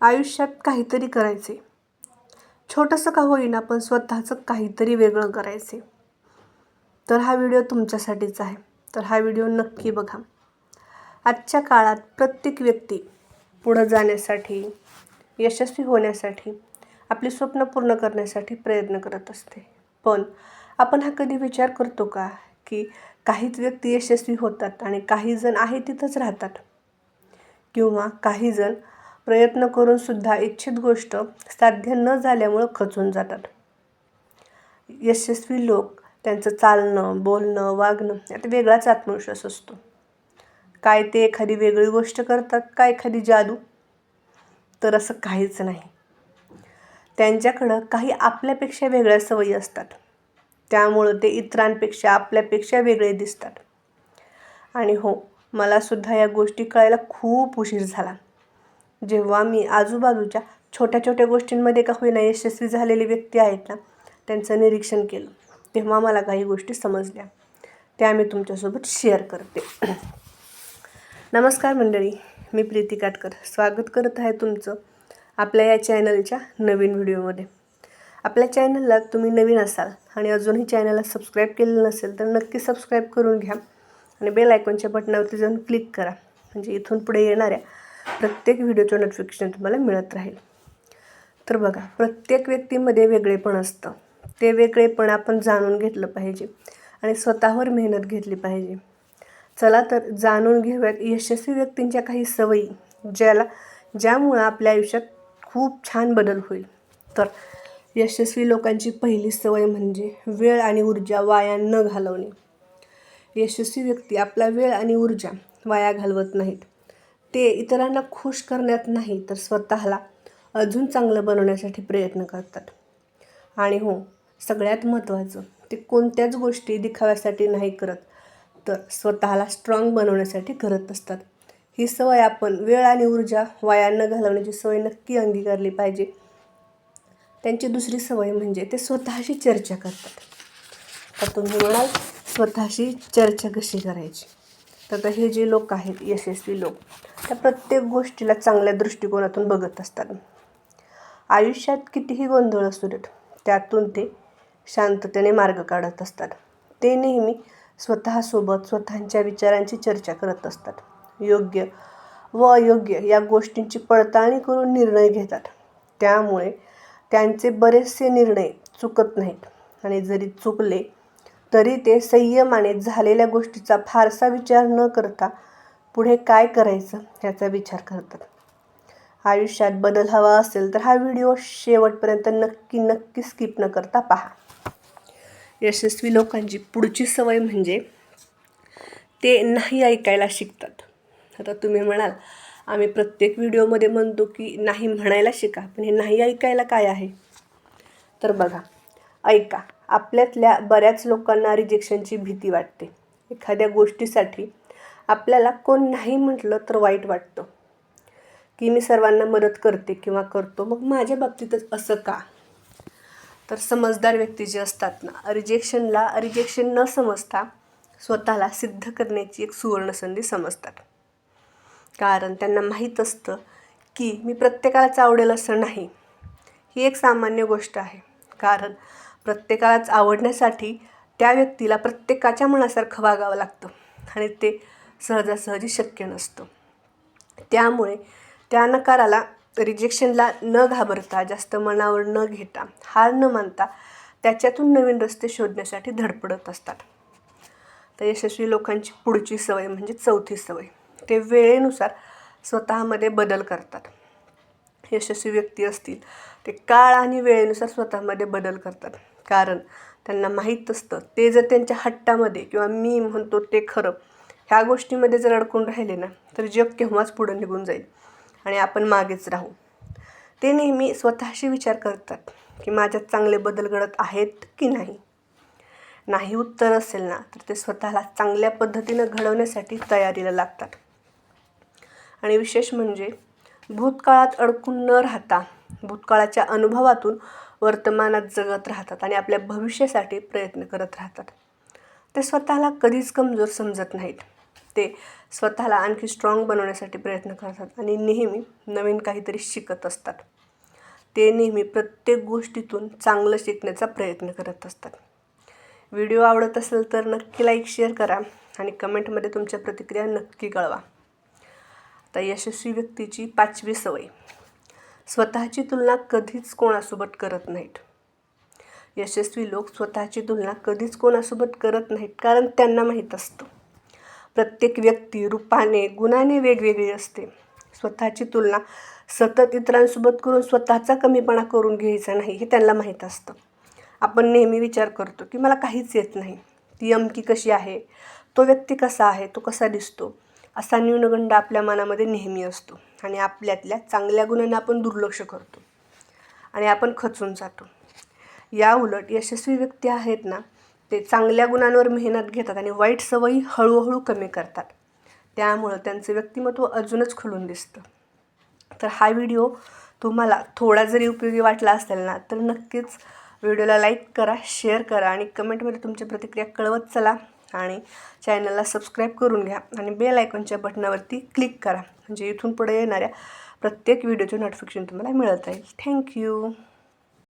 आयुष्यात काहीतरी करायचे. छोटंसं का होईना पण स्वतःचं काहीतरी वेगळं करायचे. तर हा व्हिडिओ तुमच्यासाठीच आहे. तर हा व्हिडिओ नक्की बघा. आजच्या काळात प्रत्येक व्यक्ती पुढं जाण्यासाठी यशस्वी होण्यासाठी आपली स्वप्न पूर्ण करण्यासाठी प्रयत्न करत असते. पण आपण हा कधी विचार करतो का की काहीच व्यक्ती यशस्वी होतात आणि काही जण आहे तिथंच राहतात? किंवा काही जण प्रयत्न करूनसुद्धा इच्छित गोष्ट साध्य न झाल्यामुळं खचून जातात. यशस्वी लोक त्यांचं चालणं बोलणं वागणं यात वेगळाच आत्मविश्वास असतो. काय ते एखादी वेगळी गोष्ट करतात का एखादी जादू? तर असं काहीच नाही. त्यांच्याकडं काही आपल्यापेक्षा वेगळ्या सवयी असतात. त्यामुळं ते इतरांपेक्षा आपल्यापेक्षा वेगळे दिसतात. आणि हो मलासुद्धा या गोष्टी कळायला खूप उशीर झाला. जेव्हा मी आजूबाजूच्या छोट्या छोट्या गोष्टींमध्ये का होईना यशस्वी झालेले व्यक्ती आहेत ना त्यांचं निरीक्षण केलं. तेव्हा मला काही गोष्टी समजल्या. त्या मी तुमच्यासोबत शेअर करते. नमस्कार मंडळी मी प्रीती काटकर. स्वागत करत आहे तुमचं आपल्या या चॅनलच्या नवीन व्हिडिओमध्ये आपल्या चॅनलला तुम्ही नवीन असाल आणि अजूनही चॅनलला सबस्क्राईब केलेलं नसेल तर नक्की सबस्क्राईब करून घ्या आणि बेल आयकॉनच्या बटनावरती जाऊन क्लिक करा. म्हणजे इथून पुढे येणाऱ्या प्रत्येक व्हिडिओचं नोटिफिकेशन तुम्हाला मिळत राहील. तर बघा प्रत्येक व्यक्तीमध्ये वेगळेपण असतं. ते वेगळेपण आपण जाणून घेतलं पाहिजे आणि स्वतःवर मेहनत घेतली पाहिजे. चला तर जाणून घेऊयात यशस्वी व्यक्तींच्या काही सवयी ज्याला ज्यामुळं आपल्या आयुष्यात खूप छान बदल होईल. तर यशस्वी लोकांची पहिली सवय म्हणजे वेळ आणि ऊर्जा वाया न घालवणे. यशस्वी व्यक्ती आपला वेळ आणि ऊर्जा वाया घालवत नाहीत. ते इतरांना खुश करण्यात नाही तर स्वतःला अजून चांगलं बनवण्यासाठी प्रयत्न करतात. आणि हो सगळ्यात महत्त्वाचं ते कोणत्याच गोष्टी दिखाव्यासाठी नाही करत तर स्वतःला स्ट्रॉंग बनवण्यासाठी करत असतात. ही सवय आपण वेळ आणि ऊर्जा वाया न घालवण्याची सवय नक्की अंगीकारली पाहिजे. त्यांची दुसरी सवय म्हणजे ते स्वतःशी चर्चा करतात. तर तुम्ही म्हणाल स्वतःशी चर्चा कशी करायची? तर हे जे लोक आहेत यशस्वी लोक त्या प्रत्येक गोष्टीला चांगल्या दृष्टिकोनातून बघत असतात. आयुष्यात कितीही गोंधळ असू देत त्यातून ते शांततेने मार्ग काढत असतात. ते नेहमी स्वतःसोबत स्वतःच्या विचारांची चर्चा करत असतात. योग्य व अयोग्य या गोष्टींची पडताळणी करून निर्णय घेतात. त्यामुळे त्यांचे बरेचसे निर्णय चुकत नाहीत आणि जरी चुकले तरी ते संयमाने झालेल्या गोष्टीचा फारसा विचार न करता पुढे काय करायचं याचा विचार करतात. आयुष्यात बदल हवा असेल तर हा व्हिडिओ शेवटपर्यंत नक्की नक्की स्किप न करता पहा. यशस्वी लोकांची पुढची सवय म्हणजे ते नाही ऐकायला शिकतात. आता तुम्ही म्हणाल आम्ही प्रत्येक व्हिडिओमध्ये म्हणतो की नाही म्हणायला शिका पण हे नाही ऐकायला काय आहे? तर बघा ऐका. आपल्यातल्या बऱ्याच लोकांना रिजेक्शनची भीती वाटते. एखाद्या गोष्टीसाठी आपल्याला कोण नाही म्हटलं तर वाईट वाटतं. की मी सर्वांना मदत करते किंवा करतो मग माझ्या बाबतीतच असं का? तर समजदार व्यक्ती जे असतात ना रिजेक्शनला रिजेक्शन न समजता स्वतःला सिद्ध करण्याची एक सुवर्णसंधी समजतात. कारण त्यांना माहीत असतं की मी प्रत्येकालाच आवडेल असं नाही. ही एक सामान्य गोष्ट आहे. कारण प्रत्येकालाच आवडण्यासाठी त्या व्यक्तीला प्रत्येकाच्या मनासारखं वागावं लागतं. आणि ते सहजासहजी शक्य नसतं. त्यामुळे त्या नकाराला रिजेक्शनला न घाबरता जास्त मनावर न घेता हार न मानता त्याच्यातून नवीन रस्ते शोधण्यासाठी धडपडत असतात. तर यशस्वी लोकांची पुढची सवय म्हणजे चौथी सवय. ते वेळेनुसार स्वतःमध्ये बदल करतात. यशस्वी व्यक्ती असतील ते काळ आणि वेळेनुसार स्वतःमध्ये बदल करतात. कारण त्यांना माहीत असतं ते जर त्यांच्या हट्टामध्ये किंवा मी म्हणतो ते खरं ह्या गोष्टीमध्ये जर अडकून राहिले ना तर जग केव्हाच पुढं निघून जाईल? आणि आपण मागेच राहू. ते नेहमी स्वतःशी विचार करतात की माझ्यात चांगले बदल घडत आहेत की नाही? नाही उत्तर असेल ना तर ते स्वतःला चांगल्या पद्धतीनं घडवण्यासाठी तयारीला लागतात. आणि विशेष म्हणजे भूतकाळात अडकून न राहता भूतकाळाच्या अनुभवातून वर्तमानात जगत राहतात आणि आपल्या भविष्यासाठी प्रयत्न करत राहतात. ते स्वतःला कधीच कमजोर समजत नाहीत. ते स्वतःला आणखी स्ट्रॉंग बनवण्यासाठी प्रयत्न करतात आणि नेहमी नवीन काहीतरी शिकत असतात. ते नेहमी प्रत्येक गोष्टीतून चांगलं शिकण्याचा प्रयत्न करत असतात. व्हिडिओ आवडत असेल तर नक्की लाईक शेअर करा आणि कमेंटमध्ये तुमच्या प्रतिक्रिया नक्की कळवा. आता यशस्वी व्यक्तीची पाचवी सवय. स्वतःची तुलना कधीच कोणासोबत करत नाहीत. यशस्वी लोक स्वतःची तुलना कधीच कोणासोबत करत नाहीत कारण त्यांना माहीत असतं. प्रत्येक व्यक्ती रूपाने गुणाने वेगवेगळी असते. स्वतःची तुलना सतत इतरांसोबत करून स्वतःचा कमीपणा करून घ्यायचा नाही हे त्यांना माहीत असतं. आपण नेहमी विचार करतो की मला काहीच येत नाही. ती अमकी कशी आहे? तो व्यक्ती कसा आहे? तो कसा दिसतो? असा न्यूनगंड आपल्या मनामध्ये नेहमी असतो आणि आपल्यातल्या चांगल्या गुणांना आपण दुर्लक्ष करतो आणि आपण खचून जातो. या उलट यशस्वी व्यक्ती आहेत ना ते चांगल्या गुणांवर मेहनत घेतात आणि वाईट सवयी हळूहळू कमी करतात. त्यामुळं त्यांचं व्यक्तिमत्व अजूनच खुलून दिसतं. तर हा व्हिडिओ तुम्हाला थोडा जरी उपयोगी वाटला असेल ना तर नक्कीच व्हिडिओला लाईक करा शेअर करा आणि कमेंटमध्ये तुमच्या प्रतिक्रिया कळवत चला आणि चॅनलला सबस्क्राईब करून घ्या आणि बेल आयकॉनच्या बटनावरती क्लिक करा. म्हणजे इथून पुढे येणाऱ्या प्रत्येक व्हिडिओचे नोटिफिकेशन तुम्हाला मिळत राहील. थँक्यू